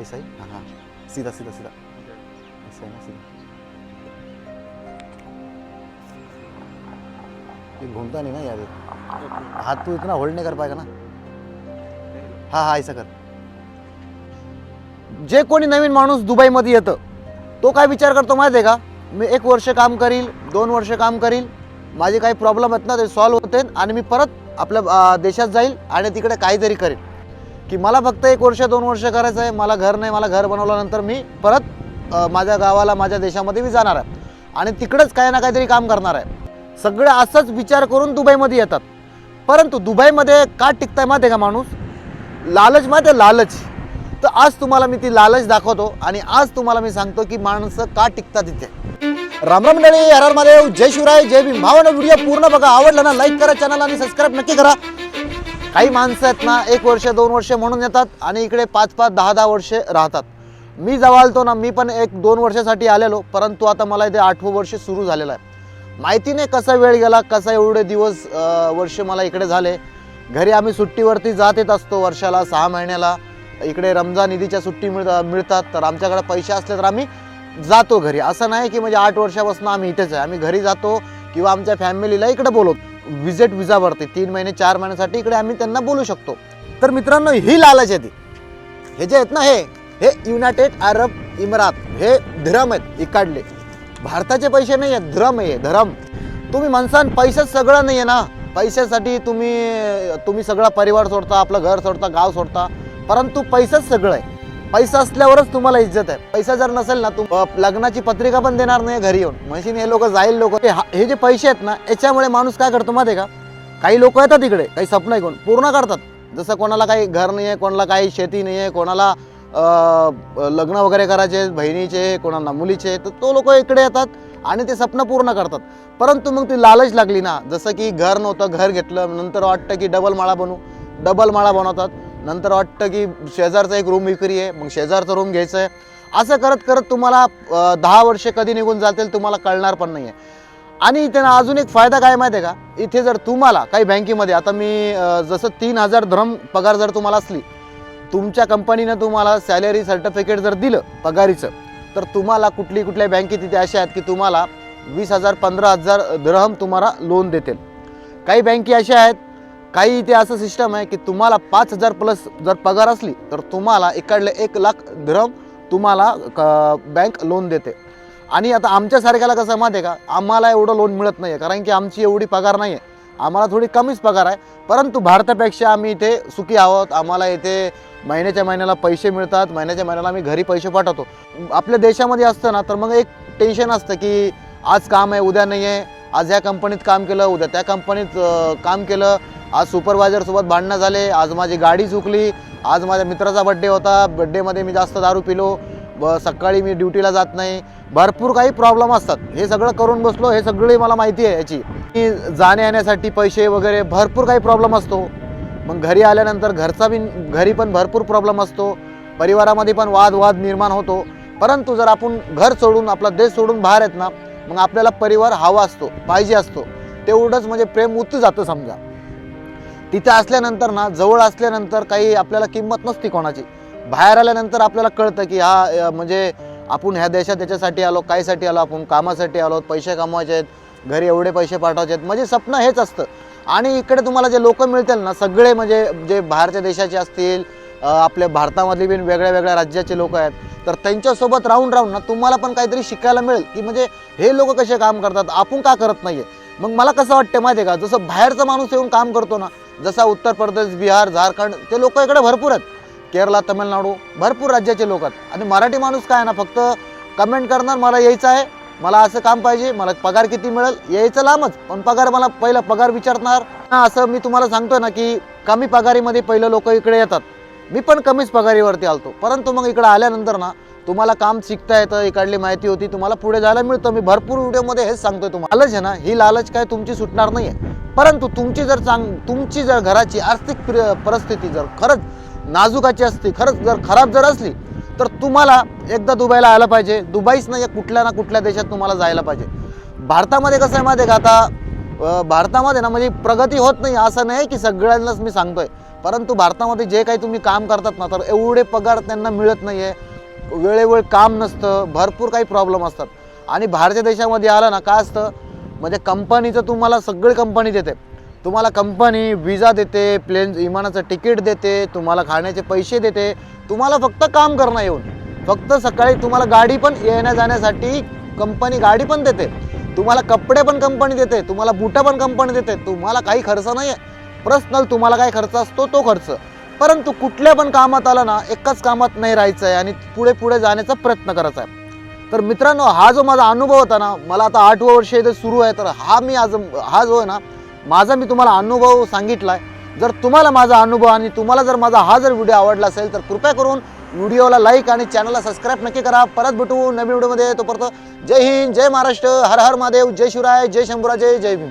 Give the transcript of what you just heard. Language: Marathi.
ऐसा ही हाँ हाँ सीधा सीधा सीधा ऐसा है ना सीधा ये घूमता नहीं ना यार ये। हाथ तू इतना होल्ड नहीं कर पाएगा ना हा हा ऐसा कर जे कोणी नवीन माणूस दुबईमध्ये येतं तो काय विचार करतो माहिती आहे का? मी एक वर्ष काम करील दोन वर्ष काम करील माझे काही प्रॉब्लेम आहेत ना ते सॉल्व्ह होते आणि मी परत आपल्या देशात जाईल आणि तिकडे काहीतरी करेल की मला फक्त एक वर्ष दोन वर्ष करायचं आहे. मला घर नाही मला घर बनवल्यानंतर मी परत माझ्या गावाला माझ्या देशामध्ये मी जाणार आहे. आणि तिकडंच काही ना काहीतरी काम करणार आहे. सगळे असंच विचार करून दुबईमध्ये येतात. परंतु दुबईमध्ये का टिकताय माहिती आहे का माणूस? लालच माहिती आहे लालच. तर आज तुम्हाला मी ती लालच दाखवतो आणि आज तुम्हाला मी सांगतो की माणसं का टिकतात तिथे रामराम मंडळी हर हर महादेव जय शिवराय जय भीम. भावानं व्हिडिओ पूर्ण बघा. आवडला ना लाईक करा चॅनल आणि सबस्क्राईब नक्की करा. काही माणसं आहेत ना एक वर्ष दोन वर्ष म्हणून येतात आणि इकडे पाच पाच दहा दहा वर्ष राहतात. मी जवळतो आलतो ना मी पण एक दोन वर्षासाठी आलेलो परंतु आता मला इथे आठवं वर्ष सुरू झालेलं आहे. माहिती नाही कसा वेळ गेला कसा एवढे दिवस वर्ष मला इकडे झाले. घरी आम्ही सुट्टीवरती जात येत असतो वर्षाला सहा महिन्याला. इकडे रमजान ईदीच्या सुट्टी मिळ मिळतात तर आमच्याकडे पैसे असले तर आम्ही जातो घरी. असं नाही की म्हणजे आठ वर्षापासून आम्ही इथेच आहे. आम्ही घरी जातो किंवा आमच्या फॅमिलीला इकडे बोलवतो. विजिट विजावरती तीन महिने चार महिन्यासाठी इकडे आम्ही त्यांना बोलू शकतो. तर मित्रांनो ही लालच आहे ती. हे जे आहेत ना हे हे युनायटेड अरब इमिरात हे धर्म आहेत इकडले. भारताचे पैसे नाही आहेत धर्म आहे धर्म. तुम्ही म्हणसान पैसेच सगळं नाही आहे ना. पैशासाठी तुम्ही तुम्ही सगळा परिवार सोडता आपलं घर सोडता गाव सोडता. परंतु पैसाच सगळं आहे. पैसा असल्यावरच तुम्हाला इज्जत आहे. पैसा जर नसेल ना तुम लग्नाची पत्रिका पण देणार नाही घरी येऊन. म्हणशील हे लोक जाईल लोक. हे जे पैसे आहेत ना याच्यामुळे माणूस काय करतो माहिती का? काही लोक येतात इकडे काही स्वप्न ऐकून पूर्ण करतात. जसं कोणाला काही घर नाही आहे कोणाला काही शेती नाही आहे कोणाला लग्न वगैरे करायचे बहिणीचे कोणाला मुलीचे तर तो लोक इकडे येतात आणि ते स्वप्न पूर्ण करतात. परंतु मग ती लालच लागली ना. जसं की घर नव्हतं घर घेतलं नंतर वाटतं की डबल माळा बनवू डबल माळा बनवतात. नंतर वाटतं की शेजारचा एक रूम विक्री आहे मग शेजारचा रूम घ्यायचं आहे. असं करत करत तुम्हाला दहा वर्षे कधी निघून जातील तुम्हाला कळणार पण नाही आहे आणि त्यांना ना अजून एक फायदा काय माहिती आहे का? इथे जर तुम्हाला काही बँकेमध्ये आता मी जसं तीन हजार धरम पगार जर तुम्हाला असली तुमच्या कंपनीनं तुम्हाला सॅलरी सर्टिफिकेट जर दिलं पगारीचं तर तुम्हाला कुठली कुठल्या बँकेत तिथे अशा आहेत की तुम्हाला वीस हजार पंधरा हजार ग्रहम तुम्हाला लोन देतील. काही बँके अशा आहेत काही इथे असं सिस्टम आहे की तुम्हाला पाच हजार प्लस जर पगार असली तर तुम्हाला इकडले एक लाख धरम तुम्हाला बँक लोन देते. आणि आता आमच्यासारख्याला कसं माहिती आहे का? आम्हाला एवढं लोन मिळत नाही आहे कारण की आमची एवढी पगार नाही आहे आम्हाला थोडी कमीच पगार आहे परंतु भारतापेक्षा आम्ही इथे सुखी आहोत. आम्हाला इथे महिन्याच्या महिन्याला पैसे मिळतात महिन्याच्या महिन्याला आम्ही घरी पैसे पाठवतो. आपल्या देशामध्ये असतं ना तर मग एक टेन्शन असतं की आज काम आहे उद्या नाही आहे आज ह्या कंपनीत काम केलं उद्या त्या कंपनीत काम केलं. आज सुपरवायझरसोबत भांडणं झाले आज माझी गाडी चुकली आज माझ्या मित्राचा बड्डे होता बड्डेमध्ये मी जास्त दारू पिलो ब सकाळी मी ड्युटीला जात नाही. भरपूर काही प्रॉब्लेम असतात. हे सगळं करून बसलो हे सगळी मला माहिती आहे याची. की जाण्या येण्यासाठी पैसे वगैरे भरपूर काही प्रॉब्लेम असतो. मग घरी आल्यानंतर घरचा बी घरी पण भरपूर प्रॉब्लेम असतो. परिवारामध्ये पण वादवाद निर्माण होतो. परंतु जर आपण घर सोडून आपला देश सोडून बाहेर येत ना मग आपल्याला परिवार हवा असतो पाहिजे असतो. तेवढंच म्हणजे प्रेम उतू जातं समजा. तिथं असल्यानंतर ना जवळ असल्यानंतर काही आपल्याला किंमत नसती कोणाची. बाहेर आल्यानंतर आपल्याला कळतं की हा म्हणजे आपण ह्या देशात त्याच्यासाठी आलो कायसाठी आलो आपण कामासाठी आलो पैसे कमवायचे आहेत घरी एवढे पैसे पाठवायचे आहेत. म्हणजे स्वप्न हेच असतं. आणि इकडे तुम्हाला जे लोक मिळतील ना सगळे म्हणजे जे बाहेरच्या देशाचे असतील आपल्या भारतामधले बी वेगळ्या वेगळ्या राज्याचे लोक आहेत तर त्यांच्यासोबत राहून राहून ना तुम्हाला पण काहीतरी शिकायला मिळेल. की म्हणजे हे लोक कसे काम करतात आपण का करत नाहीये? मग मला कसं वाटतं माहिती आहे का? जसं बाहेरचा माणूस येऊन काम करतो ना जसा उत्तर प्रदेश बिहार झारखंड ते लोक इकडे भरपूर आहेत. केरला तमिळनाडू भरपूर राज्याचे लोक आहेत. आणि मराठी माणूस काय आहे ना फक्त कमेंट करणार मला यायचं आहे मला असं काम पाहिजे मला पगार किती मिळेल यायचं लांबच. पण पगार मला पहिला पगार विचारणार. असं मी तुम्हाला सांगतोय ना की कमी पगारीमध्ये पहिलं लोक इकडे येतात. मी पण कमीच पगारीवरती आलतो. परंतु मग इकडे आल्यानंतर ना तुम्हाला काम शिकता येतं इकडली माहिती होती तुम्हाला पुढे जायला मिळतं. मी भरपूर व्हिडिओमध्ये हेच सांगतोय तुम्हाला. लालच आहे ना ही लालच काय तुमची सुटणार नाही आहे परंतु तुमची जर चांग तुमची जर घराची आर्थिक प्र- परिस्थिती जर खरंच नाजुकाची असती खरंच जर खराब जर असली तर तुम्हाला एकदा दुबईला आलं पाहिजे. दुबईच नाही कुठल्या ना कुठल्या देशात तुम्हाला जायला पाहिजे. भारतामध्ये कसं आहे माहिती आहे का आता? भारतामध्ये ना म्हणजे प्रगती होत नाही असं नाही की सगळ्यांनाच मी सांगतोय. परंतु भारतामध्ये जे काही तुम्ही काम करतात ना तर एवढे पगार त्यांना मिळत नाही आहे वेळेवेळ काम नसतं भरपूर काही प्रॉब्लेम असतात. आणि भारतीय देशामध्ये आलं ना काय असतं? म्हणजे कंपनीचं तुम्हाला सगळी कंपनी देते. तुम्हाला कंपनी विजा देते प्लेन विमानाचं तिकीट देते तुम्हाला खाण्याचे पैसे देते. तुम्हाला फक्त काम करणं येऊन. फक्त सकाळी तुम्हाला गाडी पण येण्या जाण्यासाठी कंपनी गाडी पण देते. तुम्हाला कपडे पण कंपनी देते तुम्हाला बुटं पण कंपनी देते. तुम्हाला काही खर्च नाही आहे पर्सनल तुम्हाला काय खर्च असतो तो खर्च. परंतु कुठल्या पण कामात आला ना एकाच कामात नाही राहायचं आहे आणि पुढे पुढे जाण्याचा प्रयत्न करायचा आहे. तर मित्रांनो हा जो माझा अनुभव होता ना मला आता आठवं वर्ष इथे सुरू आहे तर हा मी आज हा जो आहे ना माझा मी तुम्हाला अनुभव सांगितला आहे जर तुम्हाला माझा अनुभव आणि तुम्हाला जर माझा हा जर व्हिडिओ आवडला असेल तर कृपया करून व्हिडिओला लाईक आणि चॅनलला सबस्क्राईब नक्की करा. परत भेटू नवीन व्हिडिओमध्ये तोपर्यंत जय हिंद जय महाराष्ट्र. हर हर महादेव. जय शिवराय जय शंभुराजय जय भीम.